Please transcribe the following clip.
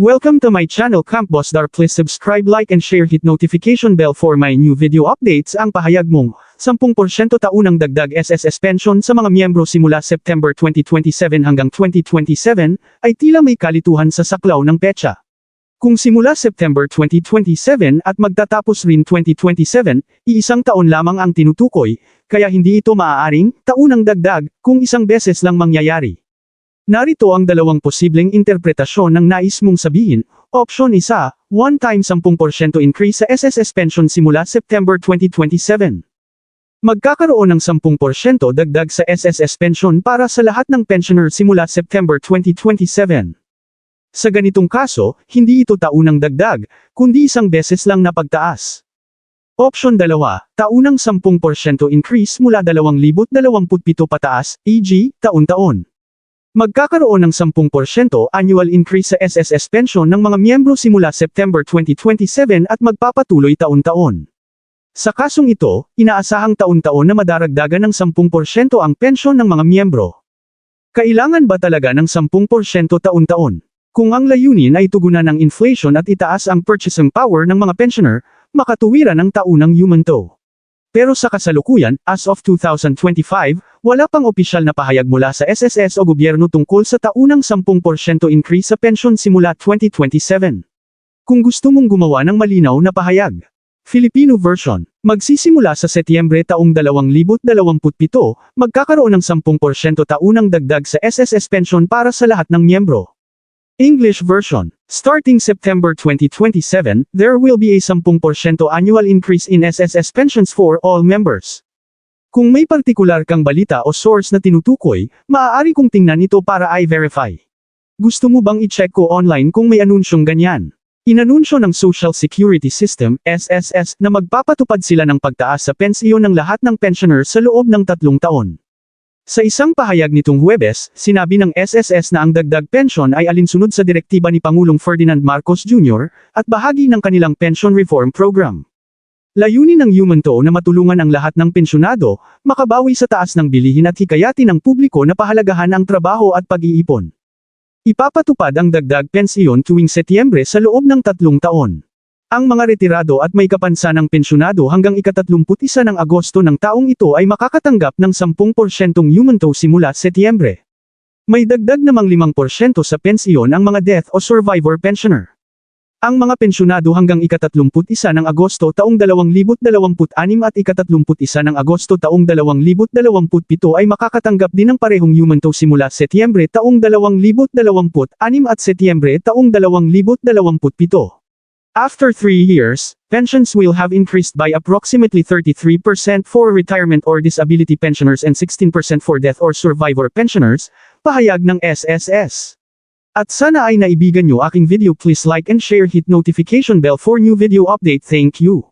Welcome to my channel Camp Boss Dar. Please subscribe, like and share hit notification bell for my new video updates. Ang pahayag mong 10% taunang dagdag SSS pension sa mga miyembro simula September 2027 hanggang 2027 ay tila may kalituhan sa saklaw ng petsa. Kung simula September 2027 at magtatapos rin 2027, iisang taon lamang ang tinutukoy, kaya hindi ito maaaring taunang dagdag kung isang beses lang mangyayari. Narito ang dalawang posibleng interpretasyon ng nais mong sabihin. Option 1, one-time 10% increase sa SSS pension simula September 2027. Magkakaroon ng 10% dagdag sa SSS pension para sa lahat ng pensioner simula September 2027. Sa ganitong kaso, hindi ito taunang dagdag, kundi isang beses lang na pagtaas. Option 2, taunang 10% increase mula 2027 pataas, e.g., taon-taon. Magkakaroon ng 10% annual increase sa SSS pension ng mga miyembro simula September 2027 at magpapatuloy taon-taon. Sa kasong ito, inaasahang taon-taon na madaragdagan ng 10% ang pensyon ng mga miyembro. Kailangan ba talaga ng 10% taon-taon? Kung ang layunin ay tugunan ng inflation at itaas ang purchasing power ng mga pensioner, makatuwiran ang taunang yumanto. Pero sa kasalukuyan, as of 2025, wala pang opisyal na pahayag mula sa SSS o gobyerno tungkol sa taunang 10% increase sa pension simula 2027. Kung gusto mong gumawa ng malinaw na pahayag, Filipino version, magsisimula sa Setyembre taong 2027, magkakaroon ng 10% taunang dagdag sa SSS pension para sa lahat ng miyembro. English version. Starting September 2027, there will be a 10% annual increase in SSS pensions for all members. Kung may partikular kang balita o source na tinutukoy, maaari kong tingnan ito para i-verify. Gusto mo bang i-check ko online kung may anunsyong ganyan? Inanunsyo ng Social Security System, SSS, na magpapatupad sila ng pagtaas sa pensyon ng lahat ng pensioner sa loob ng tatlong taon. Sa isang pahayag nitong Huwebes, sinabi ng SSS na ang dagdag pensyon ay alinsunod sa direktiba ni Pangulong Ferdinand Marcos Jr. at bahagi ng kanilang pension reform program. Layunin ng Humanto na matulungan ang lahat ng pensyonado, makabawi sa taas ng bilihin at hikayatin ng publiko na pahalagahan ang trabaho at pag-iipon. Ipapatupad ang dagdag pensyon tuwing Setyembre sa loob ng tatlong taon. Ang mga retirado at may kapansanang pensyonado hanggang ika-31 ng Agosto ng taong ito ay makakatanggap ng 10% yumanto simula Setyembre. May dagdag namang 5% sa pensyon ang mga death o survivor pensioner. Ang mga pensyonado hanggang ika-31 ng Agosto taong 2026 at ika-31 ng Agosto taong 2027 ay makakatanggap din ng parehong yumanto simula Setyembre taong 2026 at Setyembre taong 2027. After three years, pensions will have increased by approximately 33% for retirement or disability pensioners and 16% for death or survivor pensioners, pahayag ng SSS. At sana ay naibigan nyo aking video please like and share hit notification bell for new video update thank you.